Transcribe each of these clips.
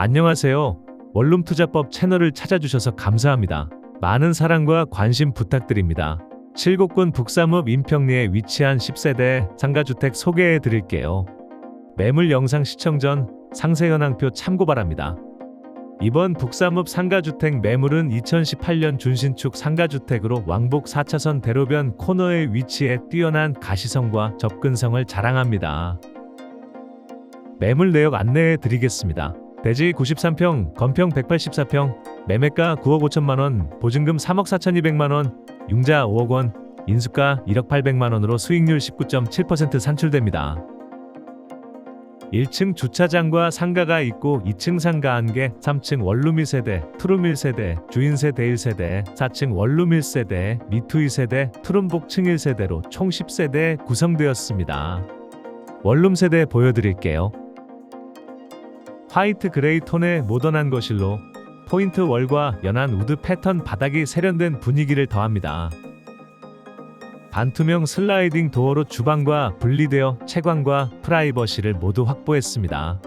안녕하세요. 원룸 투자법 채널을 찾아주셔서 감사합니다. 많은 사랑과 관심 부탁드립니다. 칠곡군 북삼읍 인평리에 위치한 10세대 상가주택 소개해 드릴게요. 매물 영상 시청 전 상세 현황표 참고 바랍니다. 이번 북삼읍 상가주택 매물은 2018년 준신축 상가주택으로 왕복 4차선 대로변 코너에 위치해 뛰어난 가시성과 접근성을 자랑합니다. 매물 내역 안내해 드리겠습니다. 대지 93평, 건평 184평, 매매가 9억 5천만 원, 보증금 3억 4,200만 원, 융자 5억 원, 인수가 1억 800만 원으로 수익률 19.7% 산출됩니다. 1층 주차장과 상가가 있고 2층 상가 1개, 3층 원룸 1세대, 투룸 1세대, 주인 세대 1세대, 4층 원룸 1세대, 미투 2세대, 투룸 복층 1세대로 총 10세대 구성되었습니다. 원룸 세대 보여드릴게요. 화이트 그레이 톤의 모던한 거실로 포인트 월과 연한 우드 패턴 바닥이 세련된 분위기를 더합니다. 반투명 슬라이딩 도어로 주방과 분리되어 채광과 프라이버시를 모두 확보했습니다.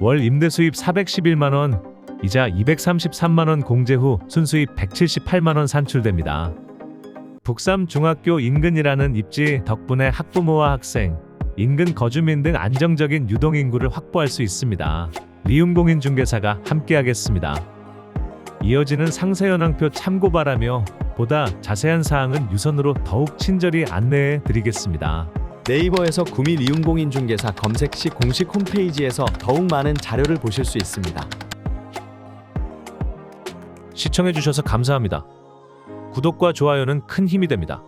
월 임대 수입 411만 원, 이자 233만 원 공제 후 순수입 178만 원 산출됩니다. 북삼 중학교 인근이라는 입지 덕분에 학부모와 학생, 인근 거주민 등 안정적인 유동 인구를 확보할 수 있습니다. 리움공인 중개사가 함께하겠습니다. 이어지는 상세 현황표 참고 바라며 보다 자세한 사항은 유선으로 더욱 친절히 안내해 드리겠습니다. 네이버에서 구미 리움공인 중개사 검색 시 공식 홈페이지에서 더욱 많은 자료를 보실 수 있습니다. 시청해 주셔서 감사합니다. 구독과 좋아요는 큰 힘이 됩니다.